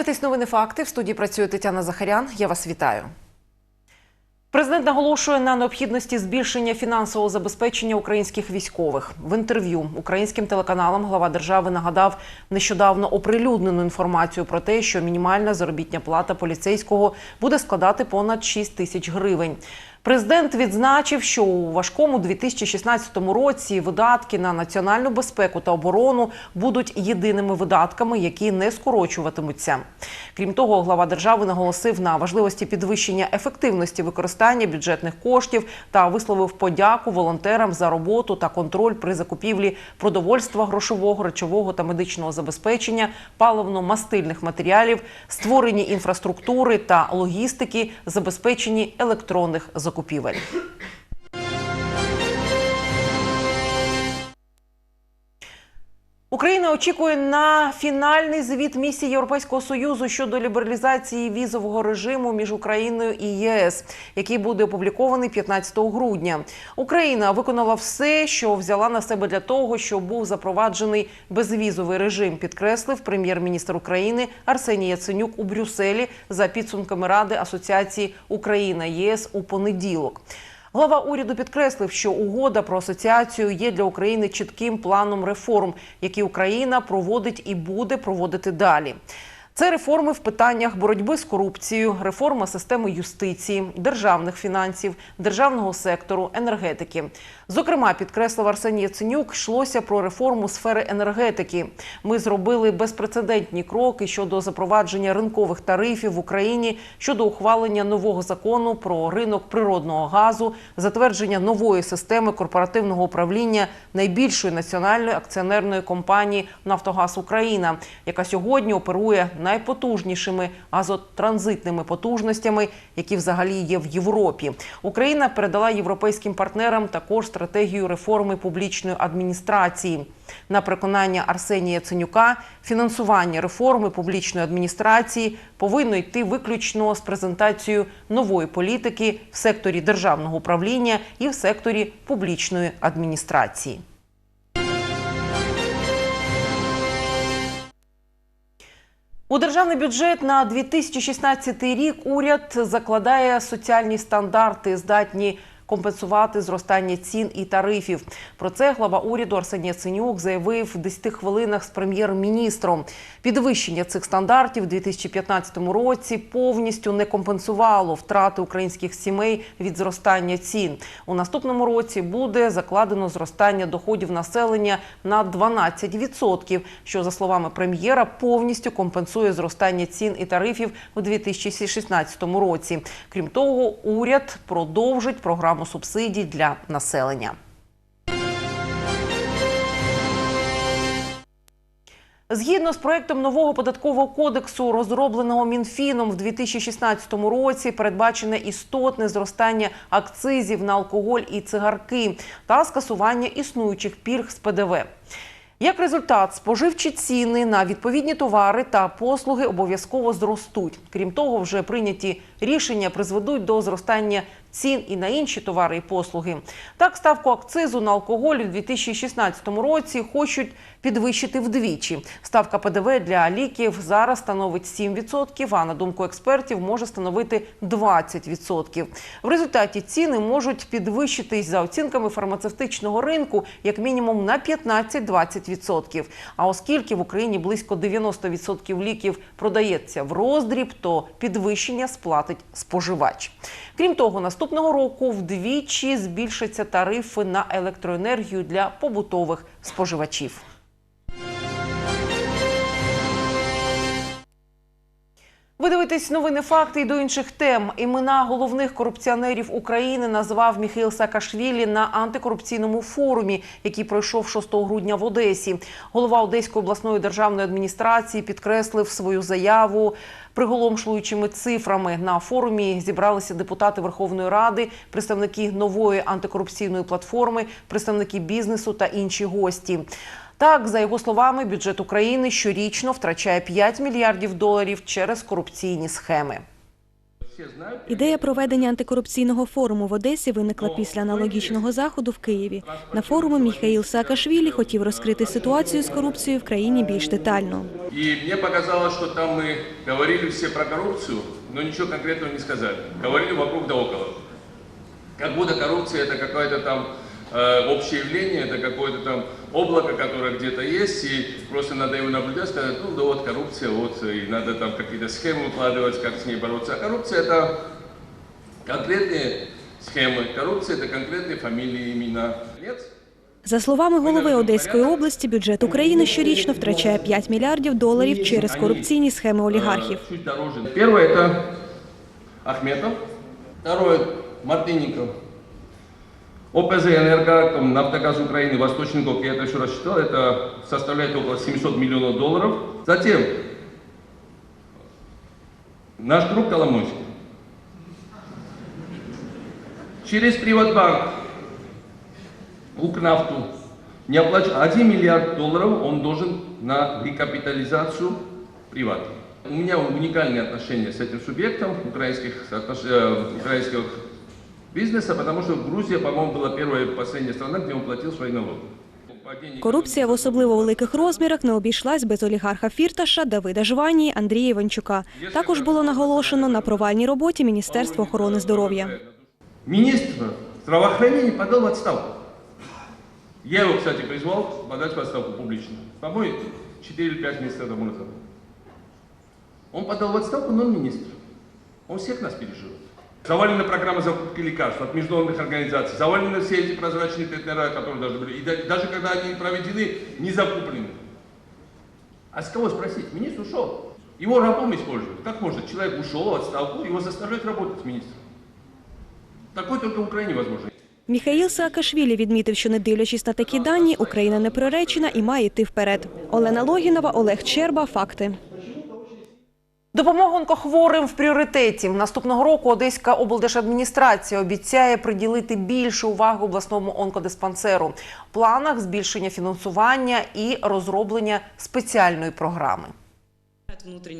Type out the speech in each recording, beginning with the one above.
Ви дивитесь новини факти. В студії працює Тетяна Захарян. Я вас вітаю. Президент наголошує на необхідності збільшення фінансового забезпечення українських військових. В інтерв'ю українським телеканалам глава держави нагадав нещодавно оприлюднену інформацію про те, що мінімальна заробітня плата поліцейського буде складати понад 6 тисяч гривень. Президент відзначив, що у важкому 2016 році видатки на національну безпеку та оборону будуть єдиними видатками, які не скорочуватимуться. Крім того, глава держави наголосив на важливості підвищення ефективності використання бюджетних коштів та висловив подяку волонтерам за роботу та контроль при закупівлі продовольства, грошового, речового та медичного забезпечення, паливно-мастильних матеріалів, створенні інфраструктури та логістики, забезпеченні електронних закупівель. Україна очікує на фінальний звіт місії Європейського союзу щодо лібералізації візового режиму між Україною і ЄС, який буде опублікований 15 грудня. Україна виконала все, що взяла на себе для того, щоб був запроваджений безвізовий режим. Підкреслив прем'єр-міністр України Арсеній Яценюк у Брюсселі за підсумками Ради асоціації Україна ЄС у понеділок. Глава уряду підкреслив, що угода про асоціацію є для України чітким планом реформ, які Україна проводить і буде проводити далі. Це реформи в питаннях боротьби з корупцією, реформа системи юстиції, державних фінансів, державного сектору, енергетики. Зокрема, підкреслив Арсеній Яценюк, йшлося про реформу сфери енергетики. Ми зробили безпрецедентні кроки щодо запровадження ринкових тарифів в Україні, щодо ухвалення нового закону про ринок природного газу, затвердження нової системи корпоративного управління найбільшої національної акціонерної компанії Нафтогаз Україна, яка сьогодні оперує найпотужнішими газотранзитними потужностями, які взагалі є в Європі. Україна передала європейським партнерам також стратегію реформи публічної адміністрації. На переконання Арсенія Яценюка, фінансування реформи публічної адміністрації повинно йти виключно з презентацією нової політики в секторі державного управління і в секторі публічної адміністрації. У державний бюджет на 2016 рік уряд закладає соціальні стандарти, здатні компенсувати зростання цін і тарифів. Про це глава уряду Арсеній Яценюк заявив в 10 хвилинах з прем'єр-міністром. Підвищення цих стандартів у 2015 році повністю не компенсувало втрати українських сімей від зростання цін. У наступному році буде закладено зростання доходів населення на 12%, що за словами прем'єра повністю компенсує зростання цін і тарифів у 2016 році. Крім того, уряд продовжить програму субсидій для населення. Згідно з проектом нового податкового кодексу, розробленого Мінфіном в 2016 році, передбачене істотне зростання акцизів на алкоголь і цигарки та скасування існуючих пільг з ПДВ. Як результат, споживчі ціни на відповідні товари та послуги обов'язково зростуть. Крім того, вже прийняті рішення призведуть до зростання цін і на інші товари і послуги. Так, ставку акцизу на алкоголь у 2016 році хочуть підвищити вдвічі. Ставка ПДВ для ліків зараз становить 7%, а на думку експертів може становити 20%. В результаті ціни можуть підвищитись за оцінками фармацевтичного ринку як мінімум на 15-20%. А оскільки в Україні близько 90% ліків продається в роздріб, то підвищення сплатить споживач. Крім того, наступного року вдвічі збільшаться тарифи на електроенергію для побутових споживачів. Ви дивитесь новини факти і до інших тем. Імена головних корупціонерів України назвав Міхаїл Саакашвілі на антикорупційному форумі, який пройшов 6 грудня в Одесі. Голова Одеської обласної державної адміністрації підкреслив свою заяву приголомшуючими цифрами. На форумі зібралися депутати Верховної Ради, представники нової антикорупційної платформи, представники бізнесу та інші гості. Так, за його словами, бюджет України щорічно втрачає 5 мільярдів доларів через корупційні схеми. все знают. Ідея проведення антикорупційного форуму в Одесі виникла після аналогічного заходу в Києві. На форумі Міхаїл Саакашвілі хотів розкрити ситуацію з корупцією в країні більш детально. И мне показалось, что там мы говорили все про коррупцию, но ничего конкретного не сказали. Говорили вокруг да около. Как будто коррупция это какое-то там э, общее явление, это какое-то там облако, которое где-то есть, и просто надо его наблюдать, сказать, ну да вот коррупция, вот, и надо там какие-то схемы укладывать, как с ней бороться. А коррупция это конкретные схемы, коррупция это конкретные фамилии, имена. Нет? За словами голови Одеської області, бюджет України щорічно втрачає 5 мільярдів доларів через корупційні схеми олігархів. Э, Чуть дороже. Первое это Ахметов. Второе Мартынников. ОПЗ «Энерго», «Нафтогаз Украины», «Восточный ГОК», я это все рассчитал, это составляет около 700 миллионов долларов. Затем наш друг Коломойский. Через Приватбанк Укрнафту не оплачивает 1 миллиард долларов, он должен на рекапитализацию привата. У меня уникальные отношения с этим субъектом украинских, отнош- э, украинского бизнеса, потому что Грузия, по-моему, была первая и последняя страна, где он платил свои налоги. Корупція в особливо великих розмірах не обійшлась без олігарха Фірташа, Давида Жванії, Андрія Іванчука. Також було наголошено на провальній роботі Міністерства охорони здоров'я. Министр здравоохранения подал в отставку. Я его, кстати, призвал подать в отставку публично. По-моему, 4 или 5 месяцев тому назад. Он подал в отставку, но он министр. Он всех нас переживет. Завалена программа закупки лекарств от международных организаций. Завалены все эти прозрачные тендера, которые должны были. И да- даже когда они проведены, не закуплены. А с кого спросить? Министр ушел. Его рабом используют. Как может? Человек ушел в отставку, его заставляют работать министром. Такое только в Украине возможно. Міхаїл Саакашвілі відмітив, що не дивлячись на такі дані, Україна не приречена і має йти вперед. Олена Логінова, Олег Черба. Факти. Допомога онкохворим в пріоритеті. Наступного року Одеська облдержадміністрація обіцяє приділити більше уваги обласному онкодиспансеру. Планах збільшення фінансування і розроблення спеціальної програми.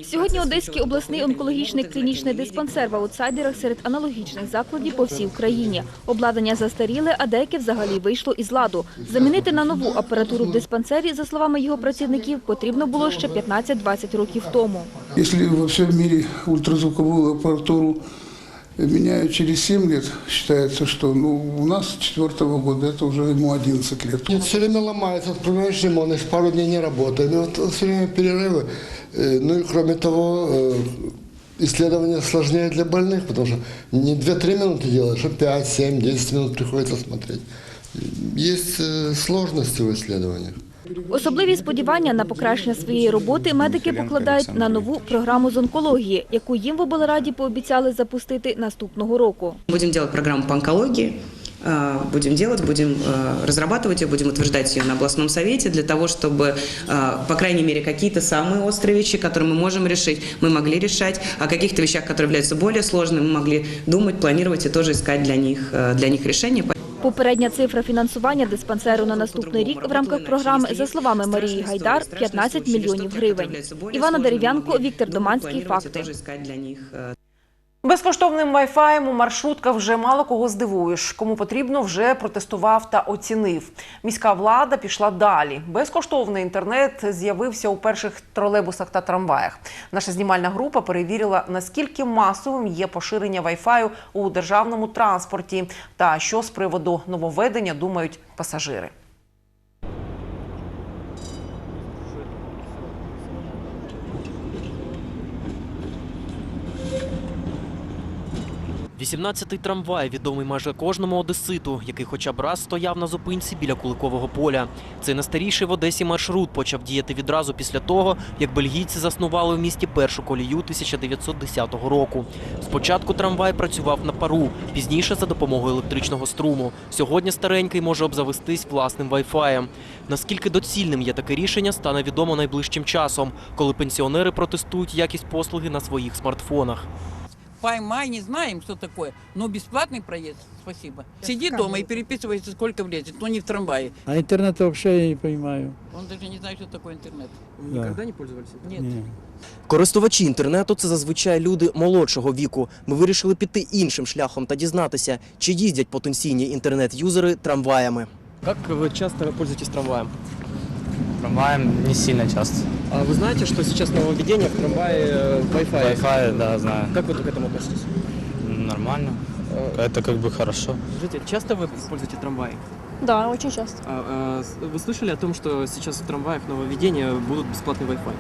Сьогодні Одеський обласний онкологічний клінічний диспансер в аутсайдерах серед аналогічних закладів по всій Україні. Обладнання застаріле, а деяке взагалі вийшло із ладу. Замінити на нову апаратуру в диспансері, за словами його працівників, потрібно було ще 15-20 років тому. Если во всем мире ультразвуковую аппаратуру меняют через 7 лет, считается, что ну, у нас с четвертого года это уже ему 11 лет. Нет, все время ломается, открываешь ремонт, и пару дней не работает. Ну, вот все время перерывы. Э, Ну и кроме того, э, исследование сложнее для больных, потому что не 2-3 минуты делаешь, а 5, 7, 10 минут приходится смотреть. Есть э, сложности в исследованиях. Особливі сподівання на покращення своєї роботи медики покладають на нову програму з онкології, яку їм в облраді пообіцяли запустити наступного року. Будем делать программу по онкологии, э, будем делать, будем э, разрабатывать ее, будем утверждать ее на областном совете для того, чтобы, э, по крайней мере, какие-то самые острые вещи, которые мы можем решить, мы могли решать, а о каких-то вещах, которые являются более сложными, мы могли думать, планировать и тоже искать для них, э, для них решения. Попередня цифра фінансування диспансеру на наступний рік в рамках програми, за словами Марії Гайдар, 15 мільйонів гривень. Івана Дерев'янко, Віктор Доманський. Факти. Безкоштовним вайфаєм у маршрутках вже мало кого здивуєш. Кому потрібно, вже протестував та оцінив. Міська влада пішла далі. Безкоштовний інтернет з'явився у перших тролейбусах та трамваях. Наша знімальна група перевірила, наскільки масовим є поширення вайфаю у державному транспорті та що з приводу нововведення думають пасажири. – 18-й трамвай, відомий майже кожному одеситу, який хоча б раз стояв на зупинці біля Куликового поля. Цей найстаріший в Одесі маршрут почав діяти відразу після того, як бельгійці заснували в місті першу колію 1910 року. Спочатку трамвай працював на пару, пізніше за допомогою електричного струму. Сьогодні старенький може обзавестись власним вайфаєм. Наскільки доцільним є таке рішення, стане відомо найближчим часом, коли пенсіонери протестують якість послуги на своїх смартфонах. Поймай, не знаем, что такое. Но бесплатный проезд, спасибо. Сиди дома и переписывайся, сколько влезет, но не в трамвае. А интернет вообще я не понимаю. Он даже не знает, что такое интернет. Да. не пользувалися? Нет. Не. Користувачі інтернету це зазвичай люди молодшого віку. Ми вирішили піти іншим шляхом та дізнатися, чи їздять потенційні інтернет-юзери трамваями. Як ви часто пользуєтесь трамваєм? Трамваем не сильно часто. А вы знаете, что сейчас нововведение в трамвае э, Wi-Fi? Wi-Fi, да, знаю. Как вы к этому относитесь? Нормально. Это как бы хорошо. Скажите, часто вы используете трамваи? Да, очень часто. А, вы слышали о том, что сейчас в трамваях нововведения будут бесплатный Wi-Fi?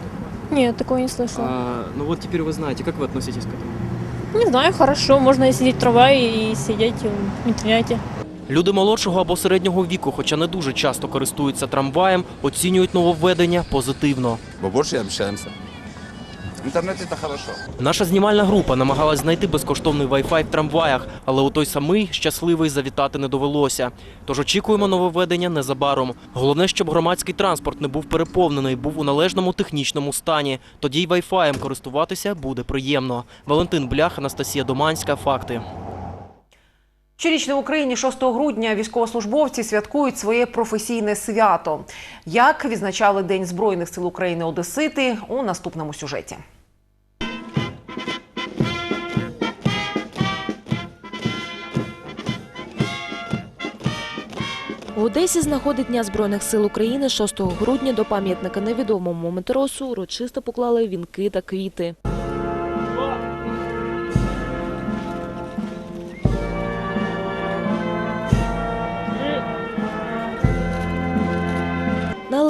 Нет, такого не слышала. А, ну вот теперь вы знаете, как вы относитесь к этому? Не знаю, хорошо, можно сидеть в трамвае и сидеть в интернете. Люди молодшого або середнього віку, хоча не дуже часто користуються трамваєм, оцінюють нововведення позитивно. Мы больше общаемся. Интернет это хорошо. Наша знімальна група намагалась знайти безкоштовний Wi-Fi в трамваях, але у той самий щасливий завітати не довелося. Тож очікуємо нововведення незабаром. Головне, щоб громадський транспорт не був переповнений, був у належному технічному стані. Тоді й Wi-Fi користуватися буде приємно. Валентин Блях, Анастасія Доманська. Факти. Щорічно в Україні 6 грудня військовослужбовці святкують своє професійне свято. Як відзначали День Збройних сил України Одесити у наступному сюжеті. У Одесі знаходить Дня Збройних сил України 6 грудня до пам'ятника невідомому матросу урочисто поклали вінки та квіти.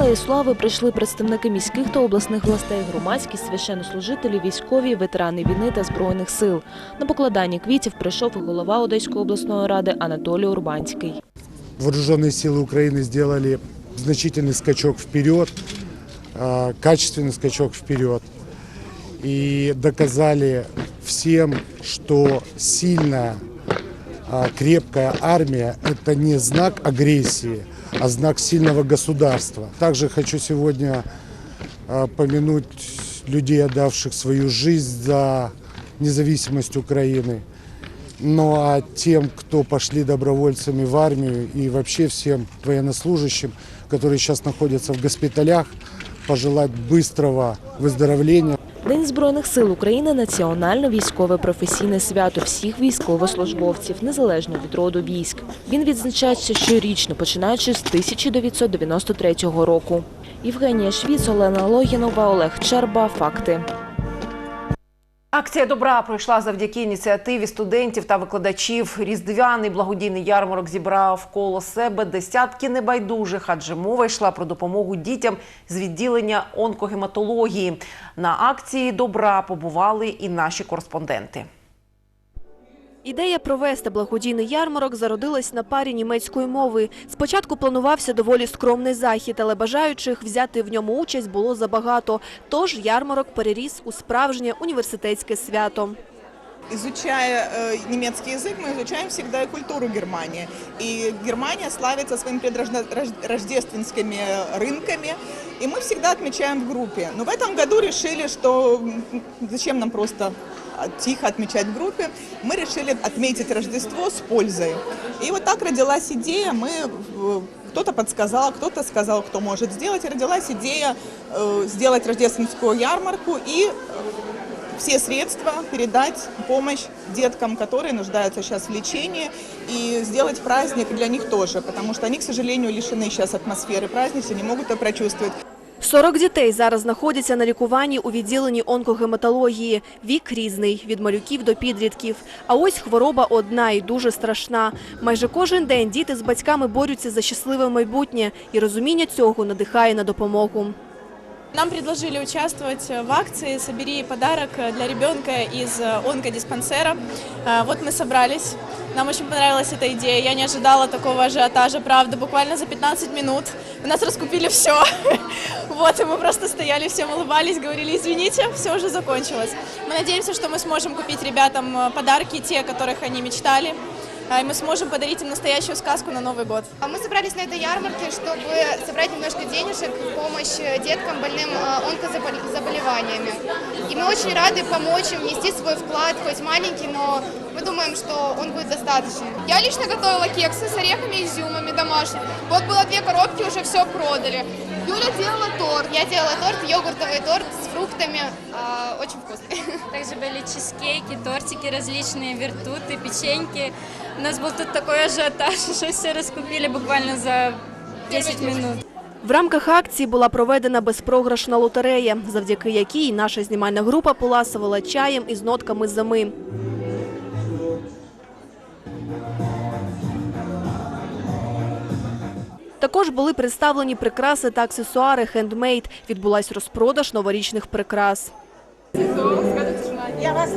На алею слави прийшли представники міських та обласних властей, громадські священнослужителі, військові, ветерани війни та збройних сил. На покладанні квітів прийшов і голова Одеської обласної ради Анатолій Урбанський. Вооруженные силы Украины сделали значительный скачок вперед, э, качественный скачок вперед. И доказали всем, что сильная, э, крепкая армия – это не знак агрессии, А знак сильного государства. Также хочу сегодня э, помянуть людей, отдавших свою жизнь за независимость Украины. Ну а тем, кто пошли добровольцами в армию и вообще всем военнослужащим, которые сейчас находятся в госпиталях, пожелать быстрого выздоровления. День Збройних сил України – національне військове професійне свято всіх військовослужбовців, незалежно від роду військ. Він відзначається щорічно, починаючи з 1993 року. Євгенія Швіц, Олена Логінова, Олег Черба. Факти. Акція добра пройшла завдяки ініціативі студентів та викладачів. Різдвяний благодійний ярмарок зібрав коло себе десятки небайдужих, адже мова йшла про допомогу дітям з відділення онкогематології. На акції добра побували і наші кореспонденти. Ідея провести благодійний ярмарок зародилась на парі німецької мови. Спочатку планувався доволі скромний захід, але бажаючих взяти в ньому участь було забагато. Тож ярмарок переріс у справжнє університетське свято. Изучая э, немецкий язык, мы изучаем всегда и культуру Германии. И Германия славится своими предрождественскими рынками, и мы всегда отмечаем в группе. Но в этом году решили, что зачем нам просто а, тихо отмечать в группе, мы решили отметить Рождество с пользой. И вот так родилась идея, мы э, кто-то подсказал, кто-то сказал, кто может сделать, и родилась идея э, сделать рождественскую ярмарку и все средства передать в помощь деткам, которые нуждаются сейчас в лечении, и сделать праздник для них тоже, потому что они, к сожалению, лишены сейчас атмосферы праздничной, не могут это прочувствовать. 40 дітей зараз знаходяться на лікуванні у відділенні онкогематології. Вік різний – від малюків до підлітків. А ось хвороба одна і дуже страшна. Майже кожен день діти з батьками борються за щасливе майбутнє, і розуміння цього надихає на допомогу. Нам предложили участвовать в акции «Собери подарок для ребенка из онкодиспансера». Э, Вот мы собрались. Нам очень понравилась эта идея. Я не ожидала такого ажиотажа, правда. Буквально за 15 минут у нас раскупили все. Вот, и мы просто стояли, всем улыбались, говорили, извините, все уже закончилось. Мы надеемся, что мы сможем купить ребятам э, подарки, те, о которых они мечтали. и мы сможем подарить им настоящую сказку на Новый год. Мы собрались на этой ярмарке, чтобы собрать немножко денежек в помощь деткам больным э, онкозаболеваниями. И мы очень рады помочь им внести свой вклад, хоть маленький, но мы думаем, что он будет достаточным. Я лично готовила кексы с орехами и изюмами домашними. Вот было две коробки, уже все продали. Юля делала торт. Я делала торт, йогуртовый торт с фруктами. А, очень вкусный. Также были чизкейки, тортики различные, вертуты, печеньки. У нас был тут такой ажиотаж, что все раскупили буквально за 10 минут. В рамках акції була проведена безпрограшна лотерея, завдяки якій наша знімальна група поласувала чаєм із нотками зими. Також були представлені прикраси та аксесуари хендмейд. Відбулась розпродаж новорічних прикрас. Я вас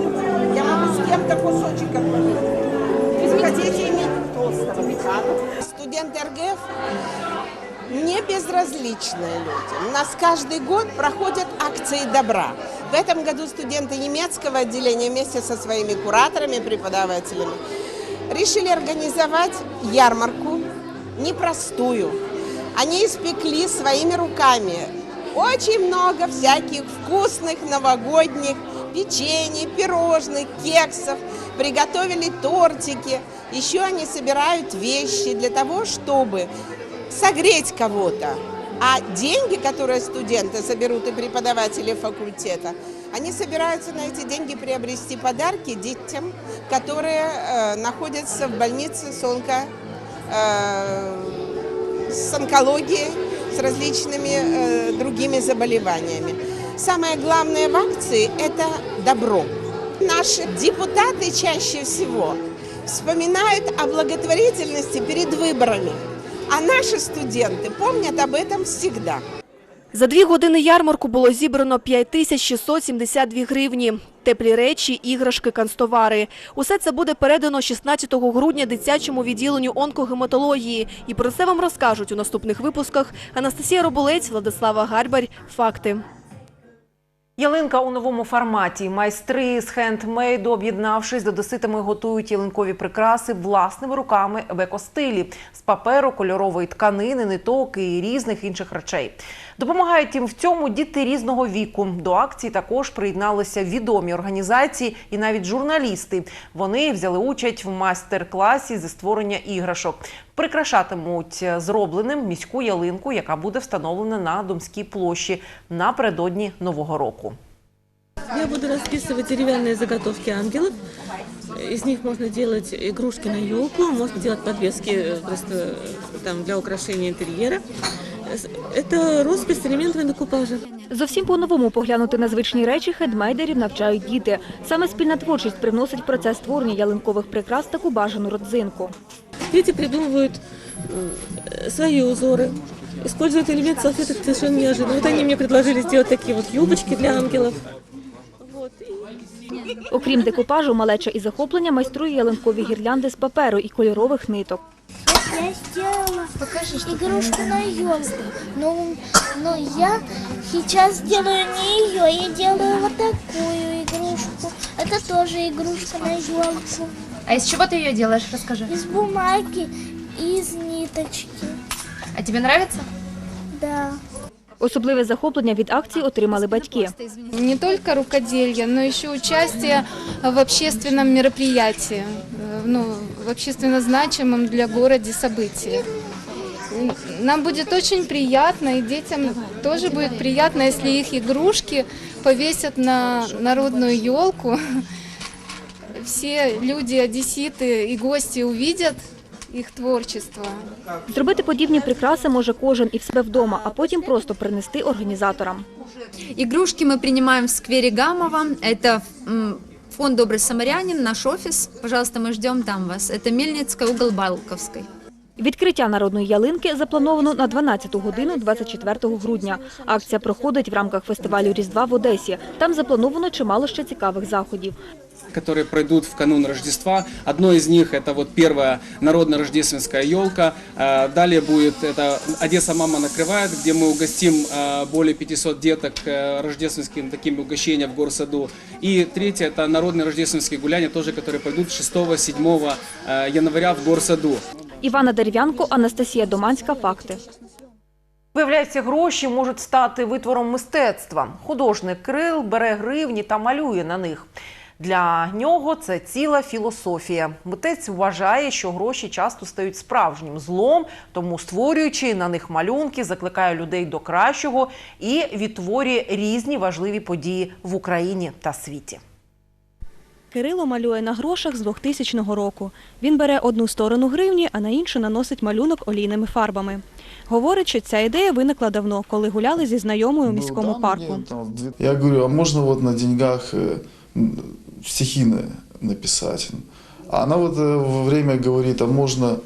я могу с кем-то кусочек Вы хотите иметь толстого Студенты РГФ не безразличные люди. У нас каждый год проходят акции добра. В этом году студенты немецкого отделения вместе со своими кураторами, преподавателями решили организовать ярмарку непростую. Они испекли своими руками очень много всяких вкусных новогодних печенье, пирожных, кексов, приготовили тортики. Еще они собирают вещи для того, чтобы согреть кого-то. А деньги, которые студенты соберут и преподаватели факультета, они собираются на эти деньги приобрести подарки детям, которые э, находятся в больнице с, онко, э, с онкологией, с различными э, другими заболеваниями. Самое главное в акции – это добро. Наши депутаты чаще всего вспоминают о благотворительности перед выборами, а наши студенты помнят об этом всегда. За дві години ярмарку було зібрано 5672 гривні. Теплі речі, іграшки, канцтовари. Усе це буде передано 16 грудня дитячому відділенню онкогематології. І про це вам розкажуть у наступних випусках Анастасія Роболець, Владислава Гарбарь. Факти. Ялинка у новому форматі. Майстри з хендмейду, об'єднавшись з одеситами, готують ялинкові прикраси власними руками в екостилі з паперу, кольорової тканини, ниток і різних інших речей. Допомагають їм в цьому діти різного віку. До акції також приєдналися відомі організації і навіть журналісти. Вони взяли участь в майстер-класі зі створення іграшок. Прикрашатимуть зробленим міську ялинку, яка буде встановлена на Домській площі напередодні Нового року. Я буду расписывать деревянные заготовки ангелов. Из них можно делать игрушки на елку, можно делать подвески э, просто э, там для украшения интерьера. С- Это роспись элементами декупажа. Зовсім по-новому поглянути на звичні речі хендмейдерів навчають діти. Саме спільна творчість привносить в процес створення ялинкових прикрас таку бажану родзинку. Дети придумывают э, свои узоры, используют элемент салфеток совершенно неожиданно. Вот они мне предложили сделать такие вот юбочки для ангелов. Окрім декупажу, малеча і захоплення майструє ялинкові гірлянди з паперу і кольорових ниток. Я сделала игрушку на елку. Но, но я сейчас делаю не ее, я делаю вот такую игрушку. Это тоже игрушка на елку. А из чего ты ее делаешь? Расскажи. Из бумаги, из ниточки. А тебе нравится? Да. Особливе захоплення від акції отримали батьки. Не только рукоделье, но еще участие в общественном мероприятии, э, ну, в общественно значимом для города событии. Нам будет очень приятно, и детям тоже будет приятно, если их игрушки повесят на народную елку. Все люди, одесситы и гости увидят их творчество. Зробити подібні прикраси може кожен і в себе вдома, а потім просто принести організаторам. Игрушки мы принимаем в сквере Гамова. Это м, фонд «Добрый самарянин», наш офис. Пожалуйста, мы ждем там вас. Это Мельницкая, угол Балковской. Відкриття народної ялинки заплановано на 12 годину 24 грудня. Акція проходить в рамках фестивалю Різдва в Одесі. Там заплановано чимало ще цікавих заходів. которые пройдут в канун Рождества. Одно из них это вот первая народно-рождественская елка. Э, Далее будет это Одесса мама накрывает, где мы угостим э, э, более 500 деток э, рождественским таким угощением в горсаду. И третье – это народные рождественские гуляния, тоже, которые пройдут 6-7 января в горсаду. Івана Дерев'янко, Анастасія Доманська. Факти. Виявляється, гроші можуть стати витвором мистецтва. Художник Крил бере гривні та малює на них. Для нього це ціла філософія. Митець вважає, що гроші часто стають справжнім злом, тому створюючи на них малюнки, закликає людей до кращого і відтворює різні важливі події в Україні та світі. Кирило малює на грошах з 2000 року. Він бере одну сторону гривні, а на іншу наносить малюнок олійними фарбами. Говорить, що ця ідея виникла давно, коли гуляли зі знайомою у міському парку. Я говорю, а можно вот на деньгах м, стихи на- написать? А она вот э, во время говорит, а можно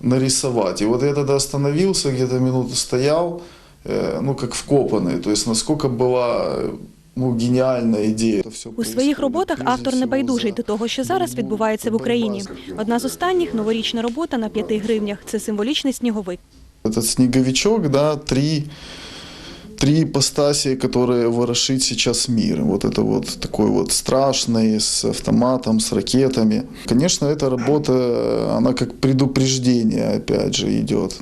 нарисовать. И вот я тогда остановился, где-то минуту стоял, э, ну как вкопанный. То есть насколько была э, ну, гениальная идея. Это всё У своїх роботах автор не байдужий до того, що зараз відбувається в Україні. Одна з останніх новорічна робота на п'яти гривнях. Це символічний сніговик. Этот снеговичок, да, три, три ипостаси, которые ворошит сейчас мир. Вот это вот такой вот страшный, с автоматом, с ракетами. Конечно, эта работа, она как предупреждение, опять же, идет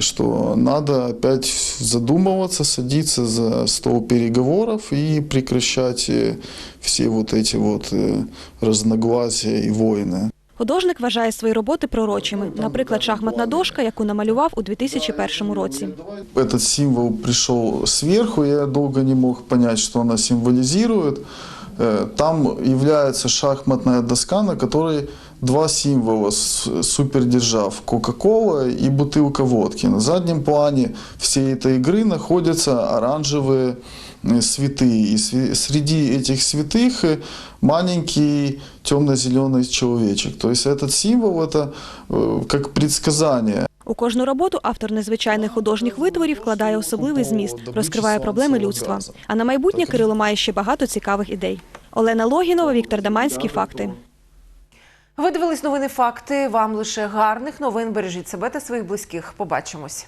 что надо опять задумываться, садиться за стол переговоров и прекращать э, все вот эти вот э, разногласия и войны. Художник вважає свої роботи пророчими. Наприклад, шахматна дошка, яку намалював у 2001 році. Этот символ пришел сверху, я долго не мог понять, что она символизирует. Э, Там является шахматная доска, на которой два символа с- супердержав – Кока-Кола и бутылка водки. На заднем плане всей этой игры находятся оранжевые э, святые. И сви- среди этих святых э, маленький темно-зеленый человечек. То есть этот символ – это э, как предсказание. У кожну роботу автор незвичайних художніх витворів вкладає особливий зміст, розкриває проблеми людства. А на майбутнє Кирило має ще багато цікавих ідей. Олена Логінова, Віктор Даманський. Факти. Ви дивились новини факти. Вам лише гарних новин. Бережіть себе та своїх близьких. Побачимось.